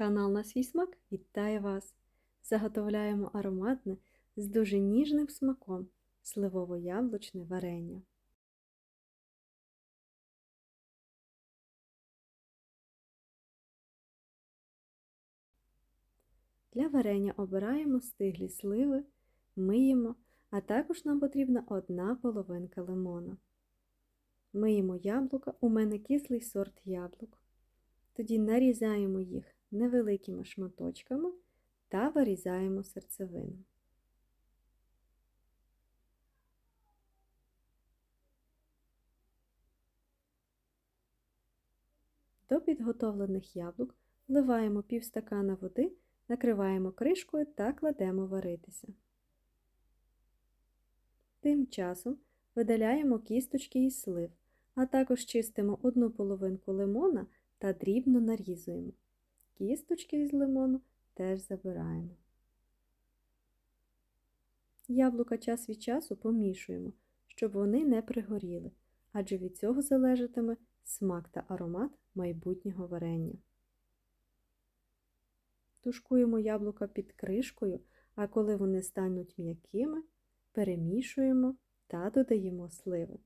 Канал на свій смак вітає вас! Заготовляємо ароматне з дуже ніжним смаком сливово-яблучне варення. Для варення обираємо стиглі сливи, миємо, а також нам потрібна одна половинка лимона. Миємо яблука, у мене кислий сорт яблук. Тоді нарізаємо їх невеликими шматочками та вирізаємо серцевину. До підготовлених яблук вливаємо пів стакана води, накриваємо кришкою та кладемо варитися. Тим часом видаляємо кісточки і слив, а також чистимо одну половинку лимона та дрібно нарізуємо. Кісточки із лимону теж забираємо. Яблука час від часу помішуємо, щоб вони не пригоріли, адже від цього залежатиме смак та аромат майбутнього варення. Тушкуємо яблука під кришкою, а коли вони стануть м'якими, перемішуємо та додаємо сливи,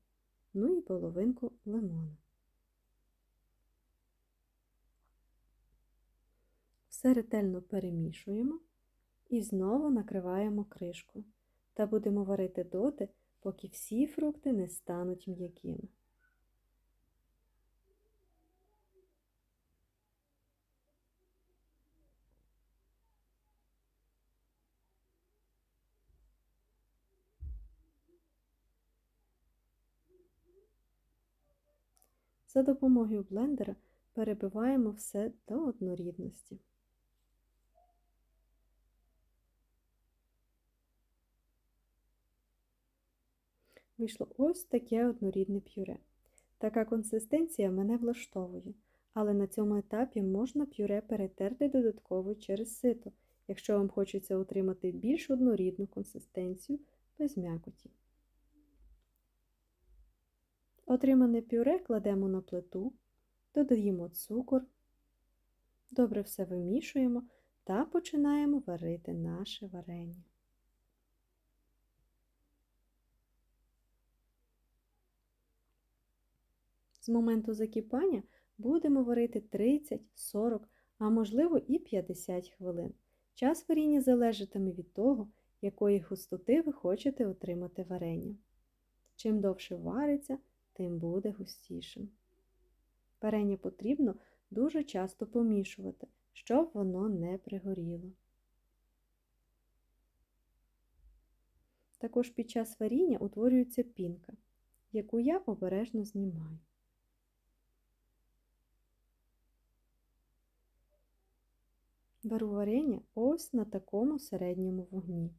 ну і половинку лимона. Все ретельно перемішуємо і знову накриваємо кришкою та будемо варити доти, поки всі фрукти не стануть м'якими. За допомогою блендера перебиваємо все до однорідності. Вийшло ось таке однорідне пюре. Така консистенція мене влаштовує, але на цьому етапі можна пюре перетерти додатково через сито, якщо вам хочеться отримати більш однорідну консистенцію без м'якоті. Отримане пюре кладемо на плиту, додаємо цукор, добре все вимішуємо та починаємо варити наше варення. З моменту закипання будемо варити 30, 40, а можливо і 50 хвилин. Час варіння залежатиме від того, якої густоти ви хочете отримати варення. Чим довше вариться, тим буде густішим. Варення потрібно дуже часто помішувати, щоб воно не пригоріло. Також під час варіння утворюється пінка, яку я обережно знімаю. Вару варення ось на такому середньому вогні.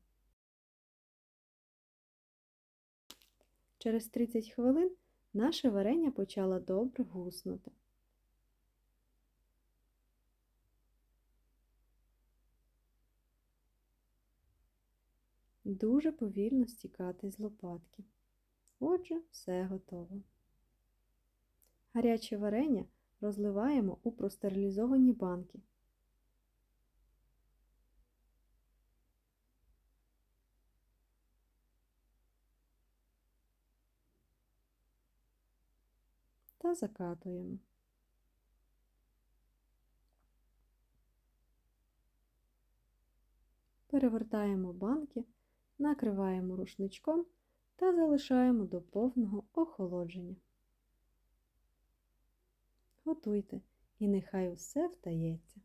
Через 30 хвилин наше варення почало добре гуснути. Дуже повільно стікати з лопатки. Отже, все готово. Гаряче варення розливаємо у простерилізовані банки. Та закатуємо. Перевертаємо банки, накриваємо рушничком та залишаємо до повного охолодження. Готуйте, і нехай усе вдається.